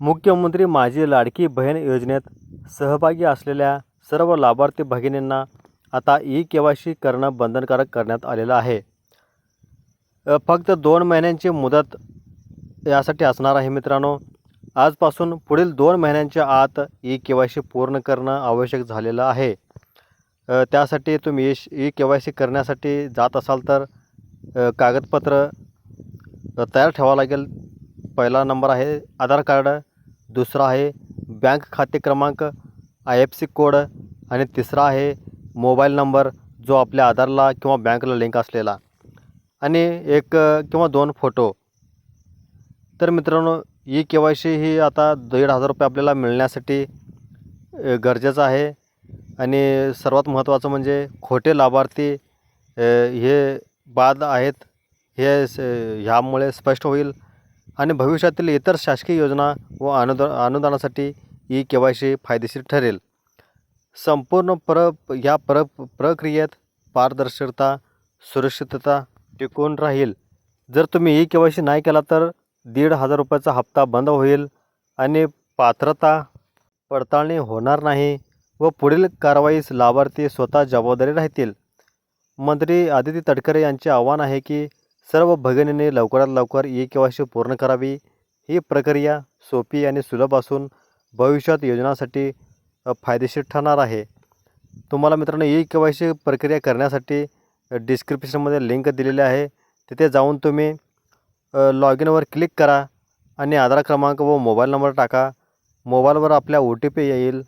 मुख्यमंत्री माझी लाडकी बहीण योजनेत सहभागी असलेल्या सर्व लाभार्थी भगिनींना आता ई के वाय सी करणं बंधनकारक करण्यात आलेलं आहे. फक्त दोन महिन्यांची मुदत यासाठी असणार आहे मित्रांनो. आजपासून पुढील दोन महिन्यांच्या आत ई के वाय सी पूर्ण करणं आवश्यक झालेलं आहे. त्यासाठी तुम्ही ई के वाय सी करण्यासाठी जात असाल तर कागदपत्र तयार ठेवावं लागेल. पहिला नंबर आहे आधार कार्ड दुसरा आहे बँक खाते क्रमांक आय एफ सी कोड आणि तिसरा आहे मोबाईल नंबर जो आपल्या आधारला किंवा बँकला लिंक असलेला. आणि एक किंवा दोन फोटो. तर मित्रांनो ई के वाय सी ही आता दीड हजार रुपये आपल्याला मिळण्यासाठी गरजेचं आहे. आणि सर्वात महत्त्वाचं म्हणजे खोटे लाभार्थी हे बाद आहेत. हे स ह्यामुळे स्पष्ट होईल. आणि भविष्यातील इतर शासकीय योजना व अनुदा अनुदानासाठी ई के वाय सी फायदेशीर ठरेल. संपूर्ण पर या पर प्रक्रियेत पारदर्शकता सुरक्षितता टिकून राहील. जर तुम्ही ई के वाय सी नाही केला तर दीड हजार रुपयाचा हप्ता बंद होईल आणि पात्रता पडताळणी होणार नाही व पुढील कारवाईस लाभार्थी स्वतः जबाबदारी राहतील. मंत्री आदिती तटकरे यांचे आव्हान आहे की सर्व भगिनींनी लवकरात लवकर ई के वाय सी पूर्ण करावी. ही प्रक्रिया सोपी आणि सुलभ असून भविष्यात योजनासाठी फायदेशीर ठरणार आहे. तुम्हाला मित्रांनो ई के वाय सी प्रक्रिया करण्यासाठी डिस्क्रिप्शनमध्ये लिंक दिलेली आहे. तिथे जाऊन तुम्ही लॉग इनवर क्लिक करा आणि आधार क्रमांक व मोबाईल नंबर टाका. मोबाईलवर आपल्या ओ टी पी येईल.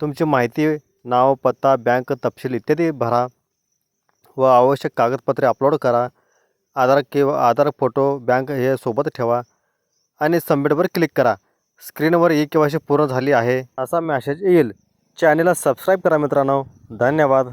तुमची माहिती नाव पत्ता बँक तपशील इत्यादी भरा व आवश्यक कागदपत्रे अपलोड करा. आधार किंवा आधार फोटो बँक हे सोबत ठेवा आणि सबमिटवर क्लिक करा. स्क्रीनवर ई के वाय सी पूर्ण झाली आहे असा मॅसेज येईल. चॅनेलला सबस्क्राईब करा मित्रांनो. धन्यवाद.